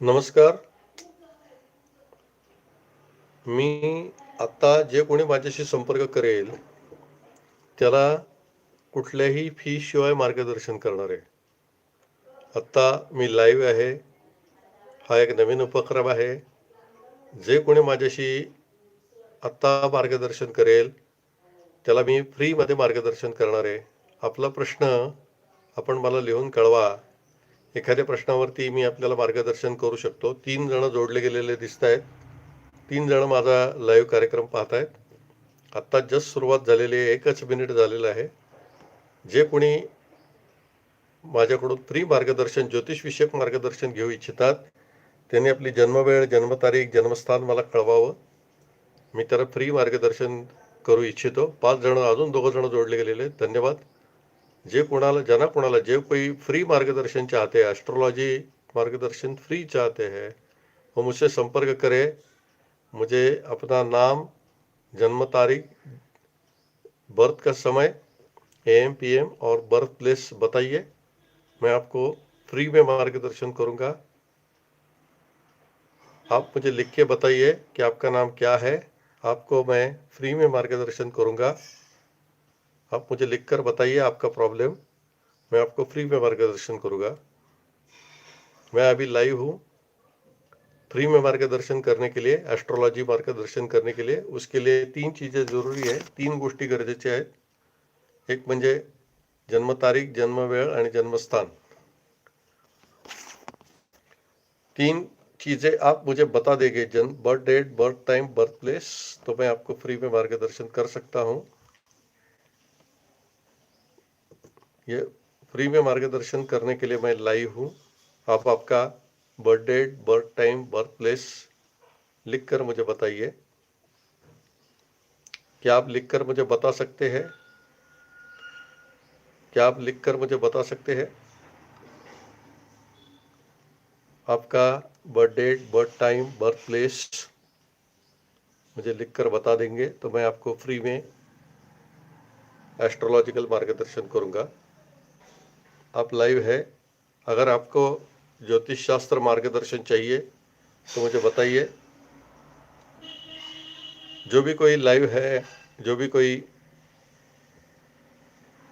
नमस्कार. मी आत्ता जे कोणी माझ्याशी संपर्क करेल त्याला कुठल्याही फीशिवाय मार्गदर्शन करणार. आहे आत्ता मी लाईव्ह आहे. हा एक नवीन उपक्रम आहे. जे कोणी माझ्याशी आत्ता मार्गदर्शन करेल त्याला मी फ्रीमध्ये मार्गदर्शन करणार. आहे आपला प्रश्न आपण मला लिहून कळवा. एखाद्या प्रश्नावरती मी आपल्याला मार्गदर्शन करू शकतो. तीन जण जोडले गेलेले दिसत आहेत. तीन जण माझा लाईव्ह कार्यक्रम पाहत आहेत आत्ता जस्ट सुरुवात झालेली आहे. एकच मिनिट झालेलं आहे. जे कोणी माझ्याकडून फ्री मार्गदर्शन ज्योतिषविषयक मार्गदर्शन घेऊ इच्छितात त्यांनी आपली जन्मवेळ जन्मतारीख जन्मस्थान मला कळवावं. मी त्याला फ्री मार्गदर्शन करू इच्छितो. पाच जण अजून दोघं जण जोडले गेलेले धन्यवाद. जे कोणाला जना कोणाला जे कोई फ्री मार्गदर्शन चाहते हैं एस्ट्रोलॉजी मार्गदर्शन फ्री चाहते हैं वो मुझसे संपर्क करें। मुझे अपना नाम, जन्म तारीख बर्थ का समय एम पी एम और बर्थ प्लेस बताइए। मैं आपको फ्री में मार्गदर्शन करूँगा। आप मुझे लिख के बताइए कि आपका नाम क्या है। आपको मैं फ्री में मार्गदर्शन करूँगा। आप मुझे लिखकर बताइए आपका प्रॉब्लम मैं आपको फ्री में मार्गदर्शन करूँगा। मैं अभी लाइव हूँ। फ्री में मार्गदर्शन करने के लिए एस्ट्रोलॉजी मार्गदर्शन करने के लिए, उसके लिए तीन चीज़ें ज़रूरी आहे तीन गोष्टी गरजेच्या आहेत एक म्हणजे जन्मतारीख जन्मवेळ आणि जन्मस्थान तीन चीज़ें आप मुझे बता देंगे जन्म birth date birth time birth place तो मैं आपको फ्री में मार्गदर्शन कर सकता हूँ। ये फ्री में मार्गदर्शन करने के लिए मैं लाइव हूँ। आप आपका birth date birth time birth place लिख कर मुझे बताइए। क्या आप लिख कर मुझे बता सकते हैं? क्या आप लिख कर मुझे बता सकते हैं? आपका birth date birth time birth place मुझे लिख कर बता देंगे तो मैं आपको फ्री में एस्ट्रोलॉजिकल मार्गदर्शन करूँगा। आप लाइव है। अगर आपको ज्योतिष शास्त्र मार्गदर्शन चाहिए तो मुझे बताइए। जो भी कोई लाइव है, जो भी कोई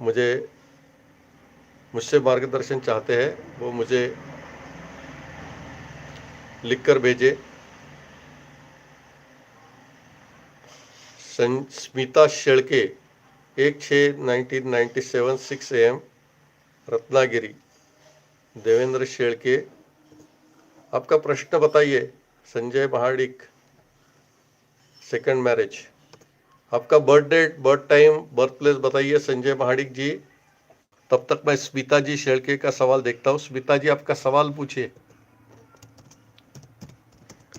मुझे, मुझसे मार्गदर्शन चाहते हैं, वो मुझे लिख कर भेजे। सं स्मिता शेळके, एक छः nineteen ninety seven six M. Ratnagiri. Devendra Shelke आपका प्रश्न बताइए संजय महाडिक सेकंड मैरिज आपका birth date birth time birth place बताइए संजय महाडिक जी. तब तक मैं स्मिता जी शेळके का सवाल देखता हूँ. स्मिता जी आपका सवाल पूछिए.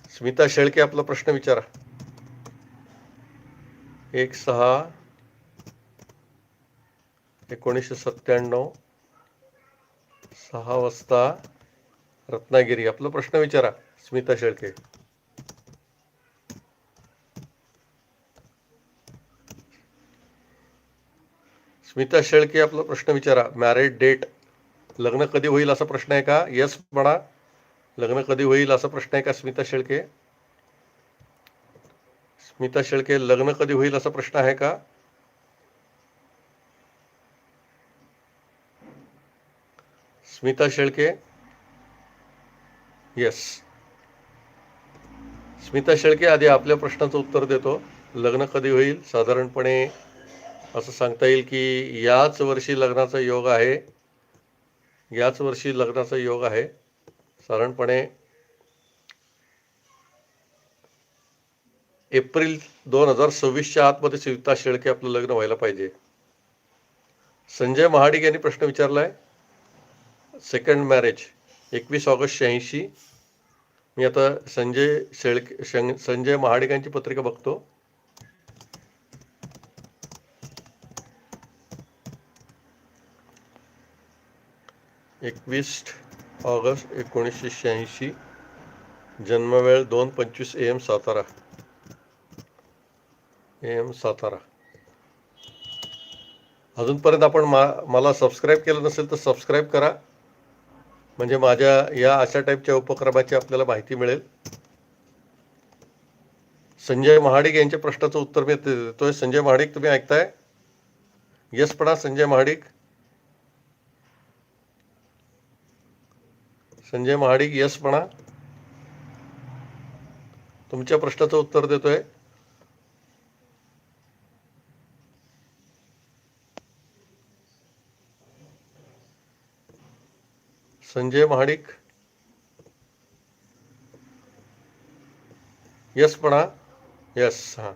स्मिता शेळके आपला प्रश्न विचारा. एक सहा एकोणीसशे सत्त्याण्णव सहा रत्नागिरी. आपला प्रश्न विचारा, स्मिता शेळके. स्मिता शेळके, आपला प्रश्न विचारा. मॅरिड डेट लग्न कधी होईल असा प्रश्न आहे का? यस म्हणा. लग्न कधी होईल असा प्रश्न आहे का, स्मिता शेळके? स्मिता शेळके, लग्न कधी होईल असा प्रश्न आहे का? स्मिता शेळके येस स्मिता शेळके आधी आपल्या प्रश्नाचं उत्तर देतो. लग्न कधी होईल? साधारणपणे असं सांगता येईल की याच वर्षी लग्नाचा योग आहे. याच वर्षी लग्नाचा योग आहे. साधारणपणे एप्रिल दोन हजार सव्वीसच्या आतमध्ये स्मिता शेळके आपलं लग्न व्हायला पाहिजे. संजय महाडिक यांनी प्रश्न विचारलाय. सेकंड मॅरेज एकवीस ऑगस्ट शहाऐंशी. मी आता संजय शेळके संजय महाडिकांची पत्रिका बघतो. एकवीस ऑगस्ट एकोणीसशे शहाऐंशी. जन्मवेळ दोन पंचवीस A M Satara. A M Satara. अजूनपर्यंत आपण मा मला सबस्क्राईब केलं नसेल तर सबस्क्राईब करा. म्हणजे माझ्या या अशा टाईपच्या उपक्रमाची आपल्याला माहिती मिळेल. संजय महाडिक यांच्या प्रश्नाचं उत्तर मी देतोय संजय महाडिक तुम्ही ऐकताय? यस पडा संजय महाडिक. संजय महाडिक यस म्हणा तुमच्या प्रश्नाचं उत्तर देतोय. संजय महाडिक. यस म्हणा. यस हां.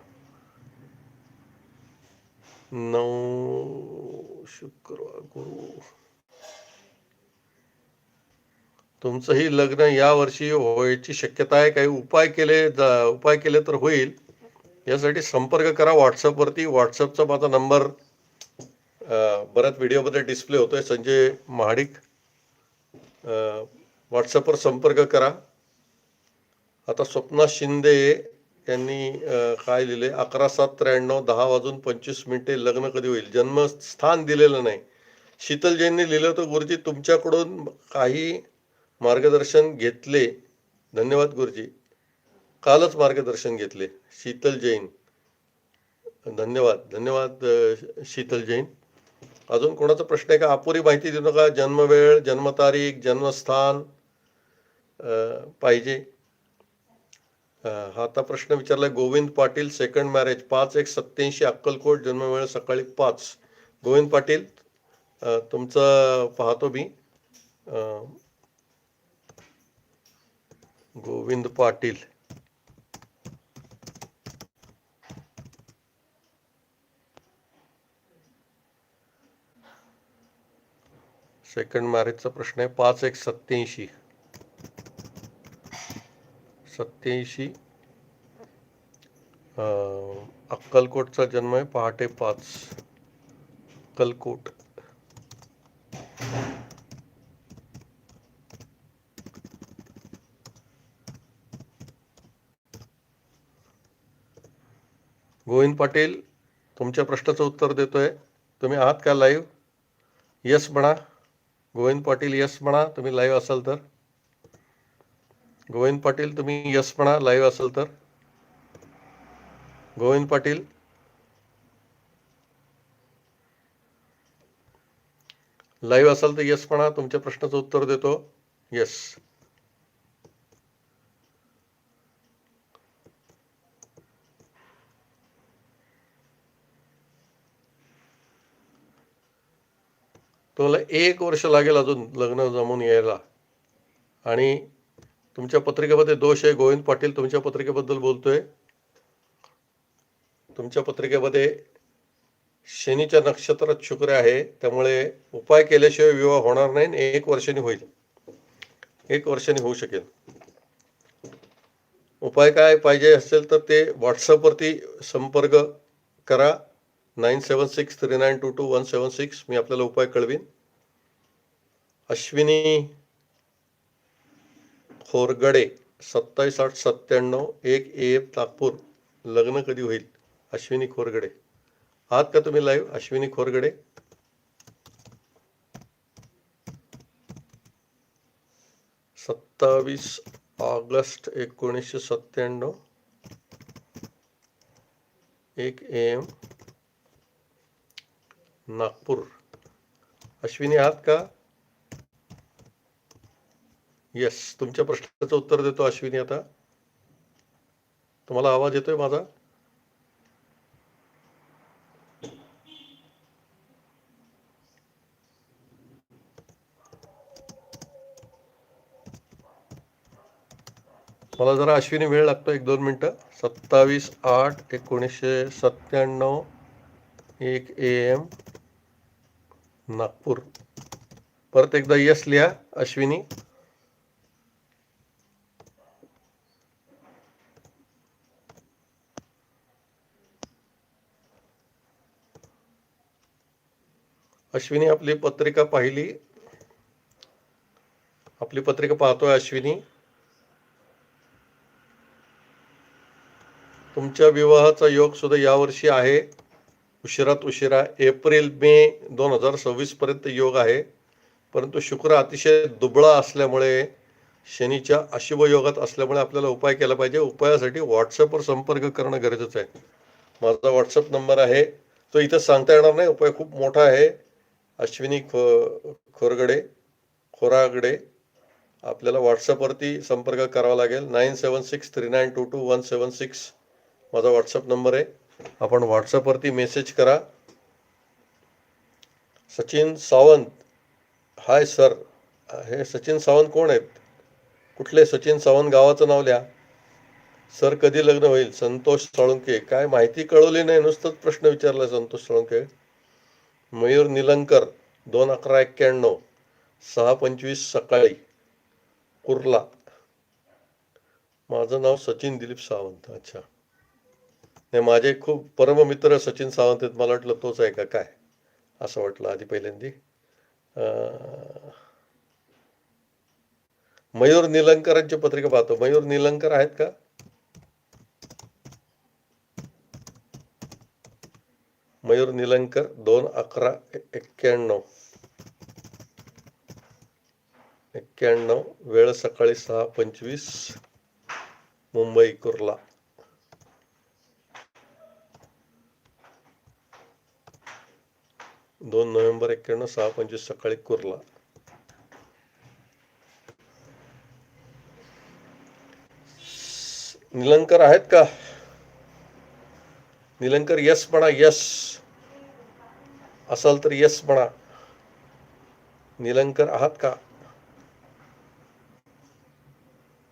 नऊ शुक्रवार गुरु. तुमचंही लग्न या वर्षी व्हायची शक्यता आहे. काही उपाय केले जा- उपाय केले तर होईल. यासाठी संपर्क करा. व्हॉट्सअपवरती व्हॉट्सअपचा माझा नंबर बऱ्याच व्हिडिओमध्ये डिस्प्ले होतोय. संजय महाडिक. व्हॉट्सअपवर संपर्क करा. आता स्वप्ना शिंदे यांनी काय लिहिले? अकरा सात त्र्याण्णव दहा वाजून पंचवीस मिनिटे लग्न कधी होईल? जन्मस्थान दिलेलं नाही. शीतल जैनने लिहिलं होतं गुरुजी तुमच्याकडून काही मार्गदर्शन घेतले. धन्यवाद गुरुजी. कालच मार्गदर्शन घेतले शीतल जैन. धन्यवाद धन्यवाद शीतल जैन. अजून कोणाचा प्रश्न आहे का? अपुरी माहिती देऊ नका. जन्मवेळ जन्मतारीख जन्मस्थान पाहिजे. हा आता प्रश्न विचारलाय गोविंद पाटील सेकंड मॅरेज पाच एक सत्याऐंशी अक्कलकोट जन्मवेळ सकाळी पाच. गोविंद पाटील तुमचं पाहतो मी. गोविंद पाटील. सेकंड मॅरेजचा प्रश्न आहे. पाच एक सत्याऐंशी सत्याऐंशी अक्कलकोटचा जन्म आहे. पहाटे पाच. अक्कलकोट. गोविंद पाटील तुमच्या प्रश्नाचं उत्तर देतोय. तुम्ही आहात का लाईव्ह यस म्हणा. गोविंद पाटील यस म्हणा तुम्ही लाईव्ह असाल तर. गोविंद पाटील तुम्ही यस म्हणा लाईव्ह असाल तर. गोविंद पाटील. लाईव्ह असाल तर यस म्हणा तुमच्या प्रश्नाचं उत्तर देतो. यस तुम्हाला एक वर्ष लागेल अजून लग्न जमून यायला. आणि तुमच्या पत्रिकेमध्ये दोष आहे. गोविंद पाटील तुमच्या पत्रिकेबद्दल बोलतोय. तुमच्या पत्रिकेमध्ये शनीच्या नक्षत्रात शुक्र आहे. त्यामुळे उपाय केल्याशिवाय विवाह होणार नाही आणि एक वर्षाने होईल. एक वर्षाने होऊ शकेल. उपाय काय पाहिजे असेल तर ते व्हॉट्सअपवरती संपर्क करा. Nine seven six three nine two two one seven six मी आपल्याला उपाय कळवीन अश्विनी खोरगडे सत्तावीस आठ सत्त्याण्णव एक ए एफ नागपूर लग्न कधी होईल अश्विनी खोरगडे आहात का तुम्ही लाईव्ह अश्विनी खोरगडे सत्तावीस ऑगस्ट एकोणीसशे सत्त्याण्णव एक एम नागपूर. अश्विनी आहात का? येस तुमच्या प्रश्नाचं उत्तर देतो अश्विनी आता. तुम्हाला आवाज येतोय माझा? मला जरा अश्विनी वेळ लागतो एक दोन मिनटं. सत्तावीस आठ एकोणीसशे सत्त्याण्णव एक ए एम. नागपूर. परत एकदा यस लिहा अश्विनी. अश्विनी आपली पत्रिका पाहिली. आपली पत्रिका पाहतोय अश्विनी. तुमच्या विवाहाचा योग सुद्धा यावर्षी आहे. उशिरात उशिरा एप्रिल मे दोन हजार सव्वीसपर्यंत योग आहे. परंतु शुक्र अतिशय दुबळा असल्यामुळे शनीच्या अशुभ योगात असल्यामुळे आपल्याला उपाय केला पाहिजे. उपायासाठी व्हॉट्सअपवर संपर्क करणं गरजेचं आहे. माझा व्हॉट्सअप नंबर आहे. तो इथं सांगता येणार नाही. उपाय खूप मोठा आहे. अश्विनी खो खोरगडे खोरागडे आपल्याला व्हॉट्सअपवरती संपर्क करावा लागेल. Nine seven six three nine two two one seven six माझा व्हॉट्सअप नंबर आहे. आपण व्हॉट्सअपवरती मेसेज करा. सचिन सावंत. हाय सर हे सचिन सावंत कोण आहेत? कुठले सचिन सावंत गावाचं नाव लिहा. सर कधी लग्न होईल? संतोष साळुंके काय माहिती कळवली नाही नुसतंच प्रश्न विचारला संतोष साळुंके मयूर निलंकर दोन अकरा एक्क्याण्णव. सहा पंचवीस सकाळी. कुर्ला. माझं नाव सचिन दिलीप सावंत. अच्छा. नाही माझे खूप परममित्र सचिन सावंत आहेत. मला वाटलं तोच आहे का काय? असं वाटलं आधी पहिल्यांदी. मयूर निलंकरांची पत्रिका पाहतो. मयूर निलंकर आहेत का? मयूर निलंकर दोन अकरा एक्क्याण्णव. एक्क्याण्णव वेळ सकाळी सहा पंचवीस मुंबई कुर्ला. दोन नोव्हेंबर एक्क्याण्णव सहा पंचवीस सकाळी कुर्ला. निलंकर आहेत का? निलंकर यस म्हणा यस असाल तर यस म्हणा. निलंकर आहात का?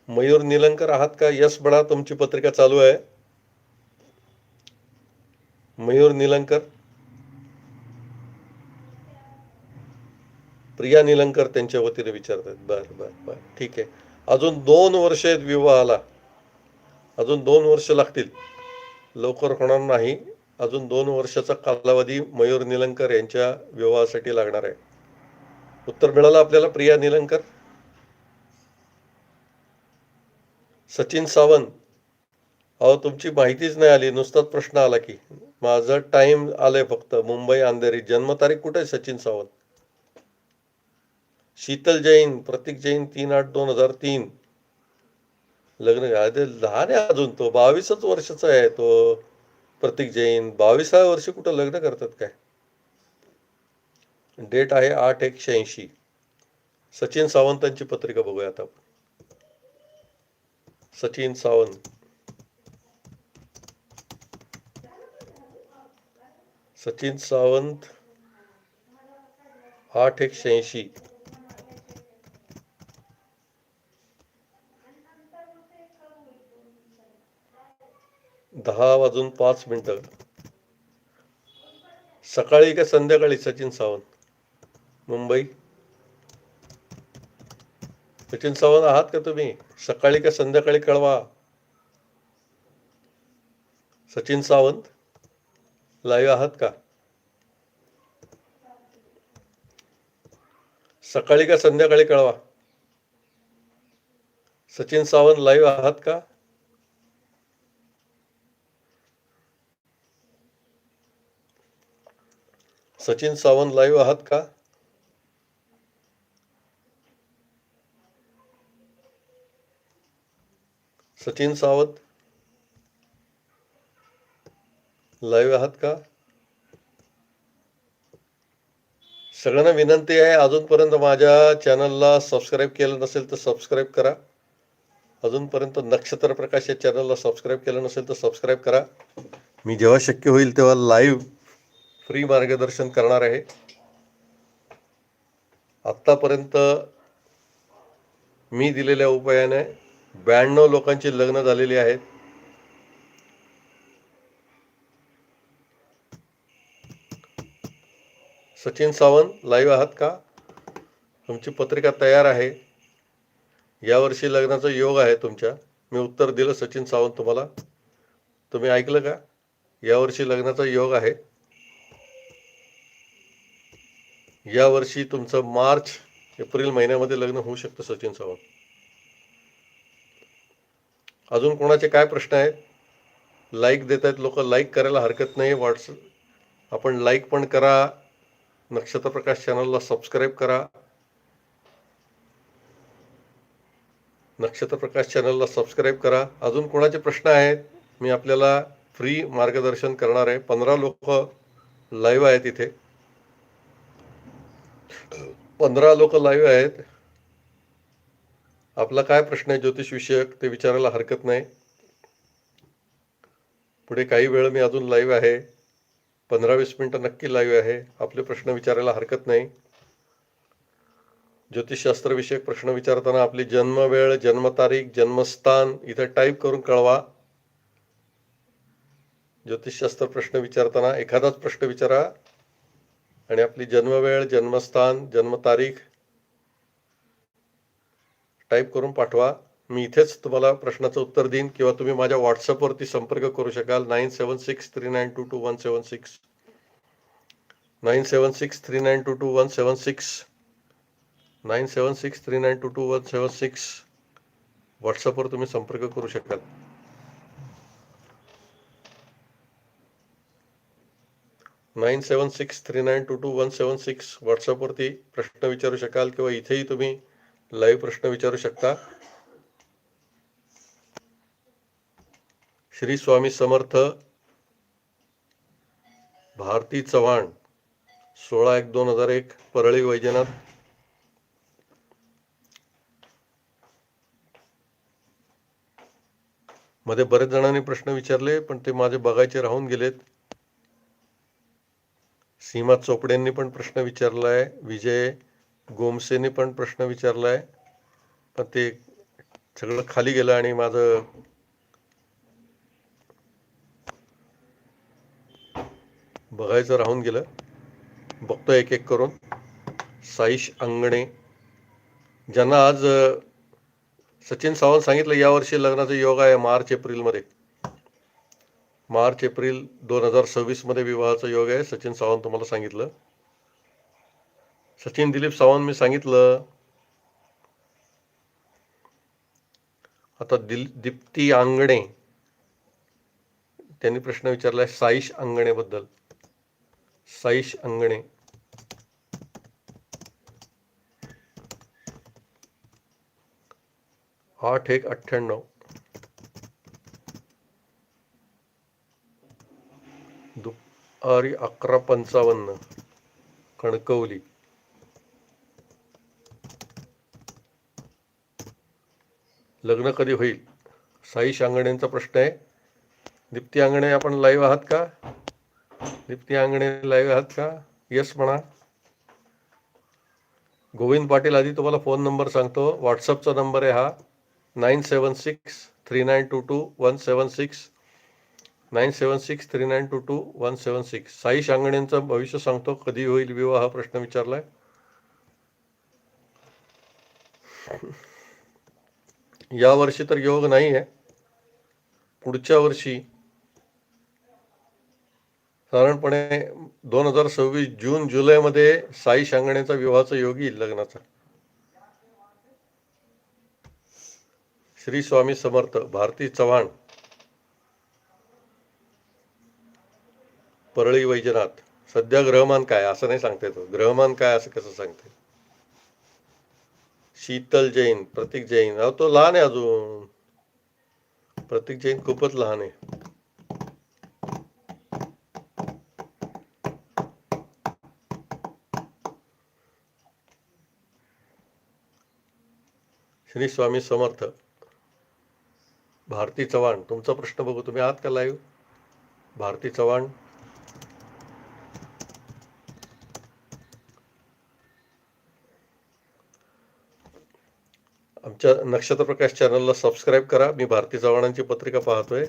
मयूर निलंकर आहात का? यस म्हणा तुमची पत्रिका चालू आहे. मयूर निलंकर. प्रिया निलंकर त्यांच्या वतीने विचारतात. बर बर बर. ठीक आहे. अजून दोन वर्ष आहेत विवाहाला. अजून दोन वर्ष लागतील. लवकर होणार नाही. अजून दोन वर्षाचा कालावधी मयूर निलंकर यांच्या विवाहासाठी लागणार आहे. उत्तर मिळालं आपल्याला प्रिया निलंकर? सचिन सावंत? अहो तुमची माहितीच नाही आली. नुसताच प्रश्न आला की. माझं टाइम आलंय फक्त. मुंबई अंधेरी जन्मतारीख कुठे आहे सचिन सावंत? शीतल जैन प्रतीक जैन तीन आठ दोन हजार तीन. लग्न लहान आहे अजून तो बावीसच वर्षाचा आहे तो. प्रतीक जैन बावीसाव्या वर्षी कुठं लग्न करतात काय? डेट आहे आठ एक शहाऐंशी. सचिन सावंतांची पत्रिका बघूया आता आपण. सचिन सावंत. सचिन सावंत आठ एक शहाऐंशी. दहा वाजून पाच मिनटं. सकाळी का संध्याकाळी सचिन सावंत? मुंबई. सचिन सावंत आहात का तुम्ही? सकाळी का संध्याकाळी कळवा. सचिन सावंत लाईव्ह आहात का? सकाळी का संध्याकाळी कळवा. सचिन सावंत लाईव्ह आहात का? सचिन सावंत लाईव्ह आहात का? सचिन सावंत? लाईव्ह आहात का? सगळ्यांना विनंती आहे अजूनपर्यंत माझ्या चॅनलला सबस्क्राईब केलं नसेल तर सबस्क्राईब करा. अजूनपर्यंत नक्षत्र प्रकाश या चॅनलला सबस्क्राईब केलं नसेल तर सबस्क्राईब करा. मी जेव्हा शक्य होईल तेव्हा लाईव्ह फ्री मार्गदर्शन करणार आहे. आत्तापर्यंत मी दिलेल्या उपायाने ब्याण्णव लोकांची लग्न झालेली आहेत. सचिन सावंत लाईव्ह आहात का? तुमची पत्रिका तयार आहे. यावर्षी लग्नाचा योग आहे तुमच्या. मी उत्तर दिलं सचिन सावंत तुम्हाला. तुम्ही ऐकलं का? यावर्षी लग्नाचा योग आहे. या वर्षी तुमचं मार्च एप्रिल महिन्यामध्ये लग्न होऊ शकतं सचिन चव्हाण. अजून कोणाचे काय प्रश्न आहेत? लाईक देत आहेत लोक. लाईक करायला हरकत नाही. व्हॉट्सअप आपण लाईक पण करा. नक्षत्र प्रकाश चॅनलला सबस्क्राईब करा. नक्षत्र प्रकाश चॅनलला सबस्क्राईब करा. अजून कोणाचे प्रश्न आहेत? मी आपल्याला फ्री मार्गदर्शन करणार आहे. पंधरा लोक लाईव्ह आहेत इथे. पंधरा लोक लाईव्ह आहेत. आपला काय प्रश्न आहे ज्योतिष विषयक ते विचारायला हरकत नाही. पुढे काही वेळ मी अजून लाईव्ह आहे. पंधरा वीस मिनटं नक्की लाईव्ह आहे. आपले प्रश्न विचारायला हरकत नाही. ज्योतिषशास्त्र विषयक प्रश्न विचारताना आपली जन्मवेळ जन्मतारीख जन्मस्थान इथं टाईप करून कळवा. ज्योतिषशास्त्र प्रश्न विचारताना एखादाच प्रश्न विचारा. आणि आपली जन्मवेळ जन्मस्थान जन्मतारीख टाईप करून पाठवा मी इथेच तुम्हाला प्रश्नाचं उत्तर देईन किंवा तुम्ही माझ्या व्हॉट्सअपवरती संपर्क करू शकाल nine seven six three nine two two one seven six nine seven six three nine two two one seven six nine seven six three nine two two one seven six व्हॉट्सअपवर तुम्ही संपर्क करू शकाल nine seven six three nine two two one seven six व्हॉट्सअपवरती प्रश्न विचारू शकाल किंवा इथेही तुम्ही लाईव्ह प्रश्न विचारू शकता श्री स्वामी समर्थ भारती चव्हाण सोळा एक दोन हजार एक परळी वैजनाथमध्ये बरेच जणांनी प्रश्न विचारले पण ते माझे बघायचे राहून गेलेत सीमा चोपडेंनी पण प्रश्न विचारलाय विजय गोमसेने पण प्रश्न विचारलाय. पण ते सगळं खाली गेलं आणि माझं बघायचं राहून गेलं. बघतो एक एक करून. साईश अंगणे. ज्यांना आज सचिन सावंत सांगितलं यावर्षी लग्नाचा योग आहे मार्च एप्रिलमध्ये. मार्च एप्रिल दोन हजार सव्वीसमध्ये विवाहाचा योग आहे. सचिन सावंत तुम्हाला सांगितलं. सचिन दिलीप सावंत मी सांगितलं. आता दिल दीप्ती आंगणे. त्यांनी प्रश्न विचारलाय साईश अंगणे बद्दल. साईश अंगणे आठ एक अठ्ठ्याण्णव. दुपारी अकरा पंचावन्न. कणकवली. लग्न कधी होईल? साई शांगणेंचा प्रश्न आहे. दीप्ती आंगणे आपण लाईव्ह आहात का? दीप्ती आंगणे लाईव्ह आहात का? येस म्हणा. गोविंद पाटील आधी तुम्हाला फोन नंबर सांगतो. व्हॉट्सअपचा नंबर आहे हा. Nine seven six three nine two two one seven six nine seven six three nine two two one seven six. Sai शांगणेंचं भविष्य सांगतो कधी होईल विवाह हा प्रश्न विचारलाय. या वर्षी तर योग नाही आहे पुढच्या वर्षी साधारणपणे दोन हजार सव्वीस जून जुलैमध्ये साई शांगणेचा विवाहाचा योग येईल लग्नाचा. श्री स्वामी समर्थ भारती चव्हाण. परळी वैजनाथ. सध्या ग्रहमान काय? असं नाही सांगता तो ग्रहमान काय? असं कसं सांगते शीतल जैन प्रतीक जैन. अहो तो लहान आहे अजून. प्रतीक जैन खूपच लहान आहे. श्री स्वामी समर्थ. भारती चव्हाण. तुमचा प्रश्न बघू. तुम्ही आहात का लाईव्ह भारती चव्हाण. नक्षत्र प्रकाश चॅनलला सबस्क्राईब करा. मी भारती चव्हाणांची पत्रिका पाहतोय.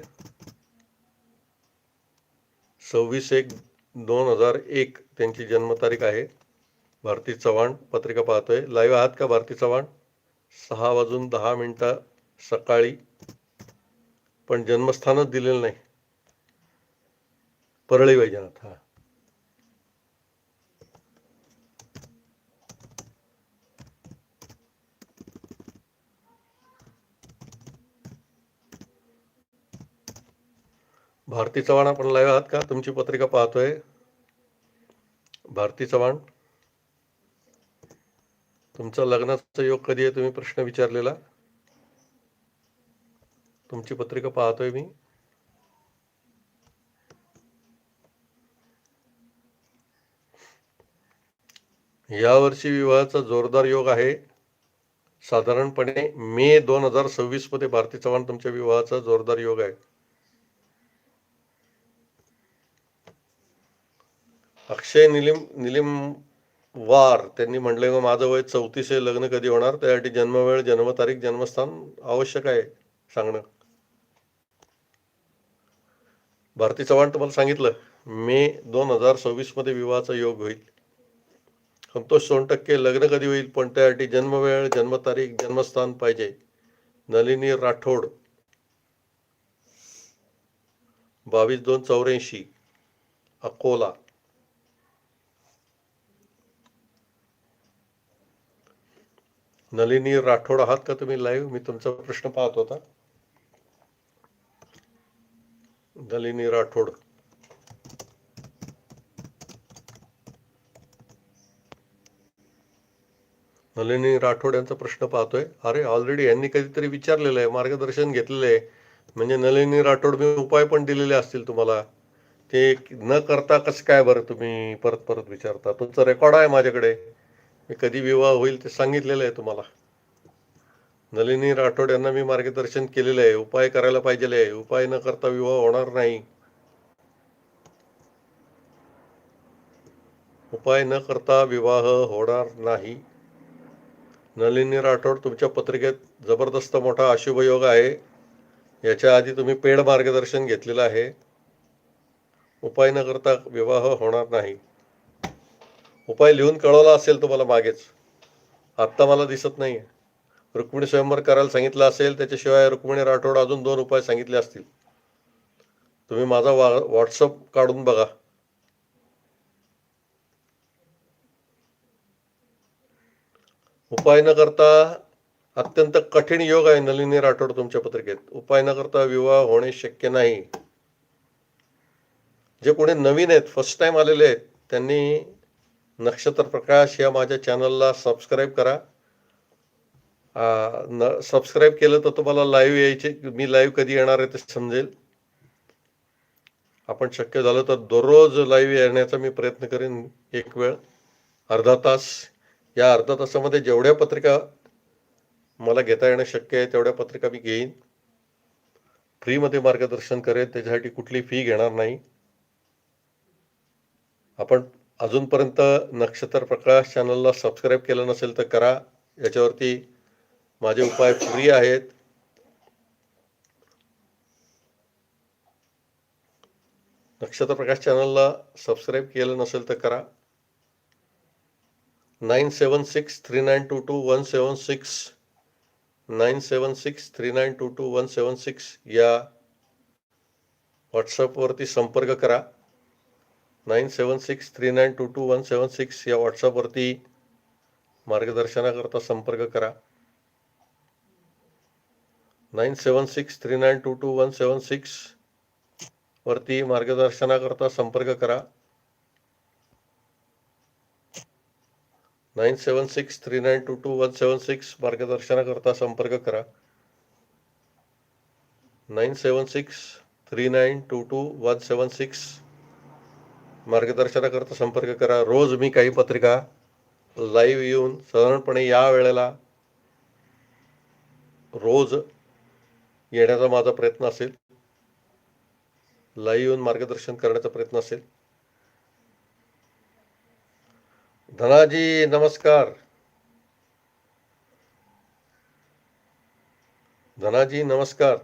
सव्वीस एक दोन हजार एक त्यांची जन्मतारीख आहे. भारती चव्हाण पत्रिका पाहतोय. लाईव्ह आहात का भारती चव्हाण? सहा वाजून दहा मिनिटं सकाळी. पण जन्मस्थानच दिलेलं नाही. परळी वैजनाथ हा. भारती चव्हाण आपण लाईव्ह आहात का? तुमची पत्रिका पाहतोय. भारती चव्हाण तुमचा लग्नाचा योग कधी आहे? तुम्ही प्रश्न विचारलेला. तुमची पत्रिका पाहतोय मी. यावर्षी विवाहाचा जोरदार योग आहे. साधारणपणे मे दोन हजार सव्वीसमध्ये भारती चव्हाण तुमच्या विवाहाचा जोरदार योग आहे. अक्षय निलिम निलिम वार त्यांनी म्हटलंय मग माझं वय चौतीस आहे लग्न कधी होणार? त्यासाठी जन्मवेळ जन्मतारीख जन्मस्थान आवश्यक आहे सांगणं. भारती चव्हाण तुम्हाला सांगितलं मे दोन हजार सव्वीसमध्ये विवाहाचा योग होईल. संतोष सोनटक्के लग्न कधी होईल? पण त्यासाठी जन्मवेळ जन्मतारीख जन्मस्थान पाहिजे. नलिनी राठोड. बावीस दोन चौऱ्याऐंशी अकोला. नलिनी राठोड आहात का तुम्ही लाईव्ह मी तुमचा प्रश्न पाहत होता. नलिनी राठोड. नलिनी राठोड यांचा प्रश्न पाहतोय. अरे ऑलरेडी यांनी कधीतरी विचारलेलं आहे मार्गदर्शन घेतलेलं आहे. म्हणजे नलिनी राठोड मी उपाय पण दिलेले असतील तुम्हाला. ते न करता कसं काय बरं तुम्ही परत परत विचारता? तुमचा रेकॉर्ड आहे माझ्याकडे. कधी विवाह होईल ते सांगितलेलं आहे तुम्हाला. नलिनी राठोड यांना मी मार्गदर्शन केलेलं आहे उपाय करायला पाहिजे आहे. उपाय न करता विवाह होणार नाही. उपाय न करता विवाह होणार नाही. नलिनी राठोड तुमच्या पत्रिकेत जबरदस्त मोठा अशुभ योग आहे. याच्या आधी तुम्ही पेड मार्गदर्शन घेतलेलं आहे. उपाय न करता विवाह होणार नाही. उपाय लिहून कळवला असेल तुम्हाला मागेच. आत्ता मला दिसत नाही रुक्मिणी स्वयंवर करायला सांगितलं असेल त्याच्याशिवाय रुक्मिणी राठोड अजून दोन उपाय सांगितले असतील. तुम्ही माझा वा व्हॉट्सअप काढून बघा. उपाय न करता अत्यंत कठीण योग आहे नलिनी राठोड तुमच्या पत्रिकेत. उपाय न करता विवाह होणे शक्य नाही. जे कोणी नवीन आहेत फर्स्ट टाइम आलेले आहेत त्यांनी नक्षत्र प्रकाश या माझ्या चॅनलला सबस्क्राईब करा. न सबस्क्राईब केलं तर तुम्हाला लाईव्ह यायचे मी लाईव्ह कधी येणार आहे ते समजेल. आपण शक्य झालं तर दररोज लाईव्ह येण्याचा मी प्रयत्न करेन एक वेळ अर्धा तास. या अर्धा तासामध्ये जेवढ्या पत्रिका मला घेता येणं शक्य आहे तेवढ्या पत्रिका मी घेईन. फ्रीमध्ये मार्गदर्शन करेन त्याच्यासाठी कुठली फी घेणार नाही. आपण अजूनपर्यंत नक्षत्र प्रकाश चॅनलला सबस्क्राईब केलं नसेल तर करा. याच्यावरती माझे उपाय फ्री आहेत. नक्षत्र प्रकाश चॅनलला सबस्क्राईब केलं नसेल तर करा. Nine seven six three nine two two one seven six nine seven six three nine two two one seven six या व्हॉट्सअपवरती संपर्क करा. Nine seven six three nine two two one seven six या व्हॉट्सअपवरती मार्गदर्शनाकरता संपर्क करा nine seven six three nine two two one seven six वरती मार्गदर्शनाकरता संपर्क करा nine seven six three nine two two one seven six मार्गदर्शनाकरता संपर्क करा nine seven six three nine two two one seven six मार्गदर्शनाकरता संपर्क करा. रोज मी काही पत्रिका लाईव्ह येऊन साधारणपणे या वेळेला रोज येण्याचा माझा प्रयत्न असेल. लाईव्ह येऊन मार्गदर्शन करण्याचा प्रयत्न असेल. धनाजी नमस्कार. धनाजी नमस्कार.